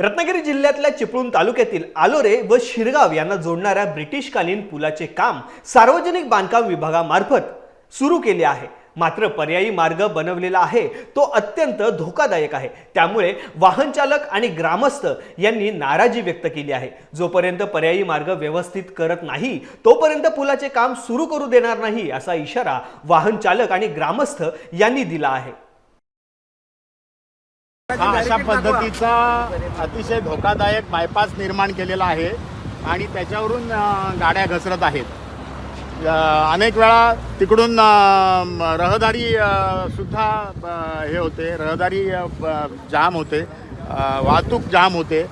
रत्नागिरी जिल्ह्यातल्या चिपळूण तालुक्यातील आलोरे व शिरगाव यांना जोडणाऱ्या ब्रिटिशकालीन पुलाचे काम सार्वजनिक बांधकाम विभागामार्फत सुरू केले आहे. मात्र पर्यायी मार्ग बनवलेला आहे. तो अत्यंत धोकादायक आहे. त्यामुळे वाहन चालक आणि ग्रामस्थ यांनी नाराजी व्यक्त केली आहे. जोपर्यंत पर्यायी मार्ग व्यवस्थित करत नाही तोपर्यंत पुलाचे काम सुरू करू देणार नाही असा इशारा वाहन चालक आणि ग्रामस्थ यांनी दिला आहे. अशा पद्धतीचा अतिशय धोकादायक बायपास निर्माण केलेला आहे आणि त्याच्यावरून गाड्या घसरत आहेत. अनेक वेळा तिकडून रहदारी सुद्धा हे होते. रहदारी जाम होते. वाहतूक जाम होते.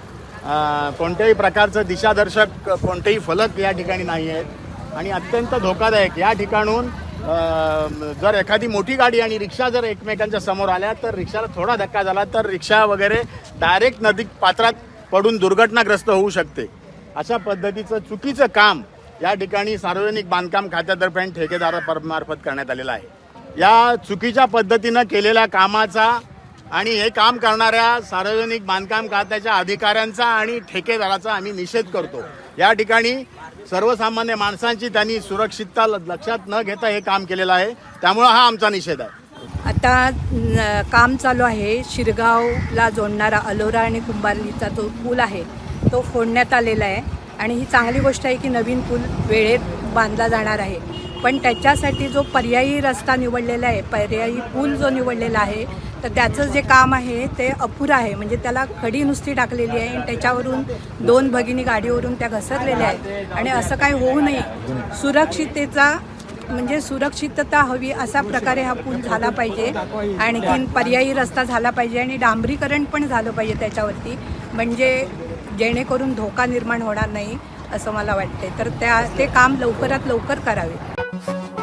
कोणत्याही प्रकारचं दिशादर्शक कोणतेही फलक या ठिकाणी नाही आहेत आणि अत्यंत धोकादायक. या ठिकाणून जर एखादी मोठी गाडी आणि रिक्षा जर एकमेकांच्या समोर आल्या तर रिक्षाला थोडा धक्का झाला तर रिक्षा वगैरे डायरेक्ट नदी पात्रात पडून दुर्घटनाग्रस्त होऊ शकते. अशा पद्धतीचं चुकीचं काम या ठिकाणी सार्वजनिक बांधकाम खात्यातर्फे आणि ठेकेदारामार्फत करण्यात आलेलं आहे. या चुकीच्या पद्धतीनं केलेल्या कामाचा आणि हे काम करणाऱ्या सार्वजनिक बांधकाम खात्याच्या अधिकाऱ्यांचा आणि ठेकेदाराचा आम्ही निषेध करतो. या ठिकाणी सर्वसामान्य माणसांची त्यांनी सुरक्षितता ल- लक्षात न घेता हे काम केलेलं आहे. त्यामुळं हा आमचा निषेध आहे. आता काम चालू आहे. शिरगावला जोडणारा अलोरा आणि कुंभारलीचा जो पूल आहे तो फोडण्यात आलेला आहे. आणि ही चांगली गोष्ट आहे की नवीन पूल वेळेत बांधला जाणार आहे. पण त्याच्यासाठी जो पर्यायी रस्ता निवडलेला आहे पर्यायी पूल जो निवडलेला आहे तर त्याचं जे काम आहे ते अपुरं आहे. म्हणजे त्याला खडी नुसती टाकलेली आहे आणि त्याच्यावरून दोन भगिनी गाडीवरून त्या घसरलेल्या आहेत. आणि असं काय होऊ नये. सुरक्षिततेचा म्हणजे सुरक्षितता हवी अशा प्रकारे हा पूल झाला पाहिजे. आणखीन पर्यायी रस्ता झाला पाहिजे आणि डांबरीकरण पण झालं पाहिजे त्याच्यावरती. म्हणजे जेणेकरून धोका निर्माण होणार नाही असं मला वाटते तर त्या ते काम लवकरात लवकर करावे.